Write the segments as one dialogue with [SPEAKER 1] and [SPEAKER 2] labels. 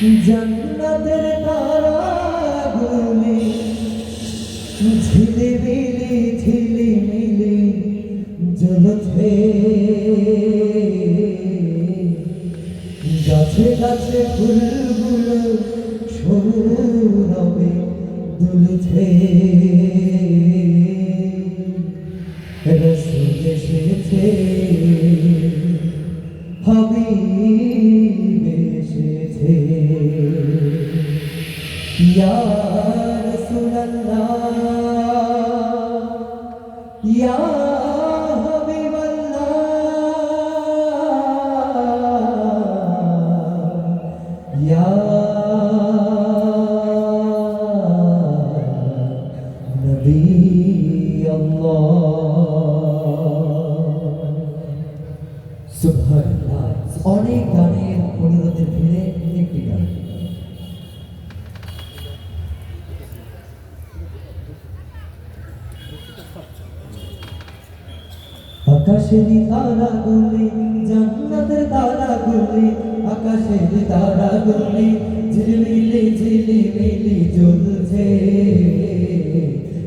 [SPEAKER 1] জন্নতের তারাগুলি ঝিলিমিলি ঝিলিমিলি জ্বলছে। গাছে গাছে ফুলগুলো সৌরভে দুলছে। রসুল এসেছে হাবিব ইয়া রাসূলুল্লাহ ইয়া হাবিবাল্লাহ ইয়া নবী আল্লাহ সুবহানাল্লাহ অনেক গানের আকাশের তারা গুলি জান্নাতের তারা গুলি আকাশের তারা গুলি ঝিলমিলি, ঝিলিমিলি জ্বলছে।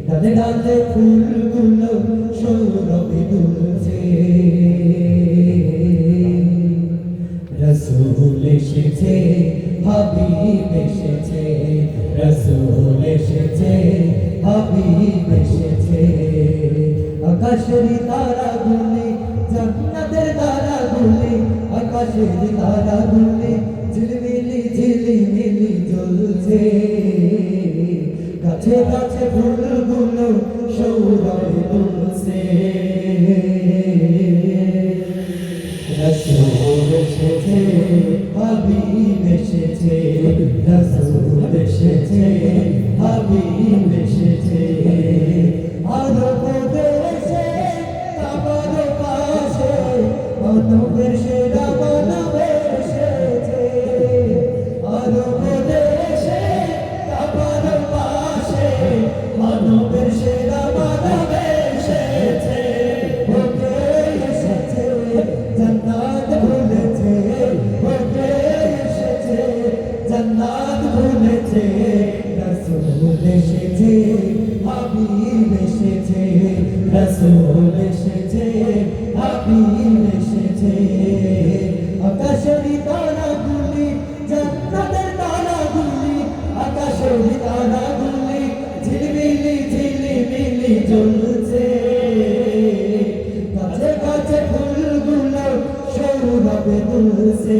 [SPEAKER 1] ডালে ডালে ফুলগুলো সৌরভে দুলছে। রসুল এসেছে, হাবিব এসেছে, রসুল এসেছে, হাবিব এসেছে। আকাশের তারা গুলি আকাশের তারা গুলি ঝিলমিলি ঝিলিমিলি জ্বলছে দুলছে রসুল এসেছে হাবিব এসেছে ভুলেছে রসুল এসেছে, হাবিব এসেছে, রসুল এসেছে, হাবিব এসেছে। আকাশের তারাগুলি জান্নাতের তারাগুলি আকাশের তারাগুলি, ঝিলমিলি, ঝিলিমিলি জ্বলছে। কাছে কাছে ফুলগুলো সৌরভে দুলছে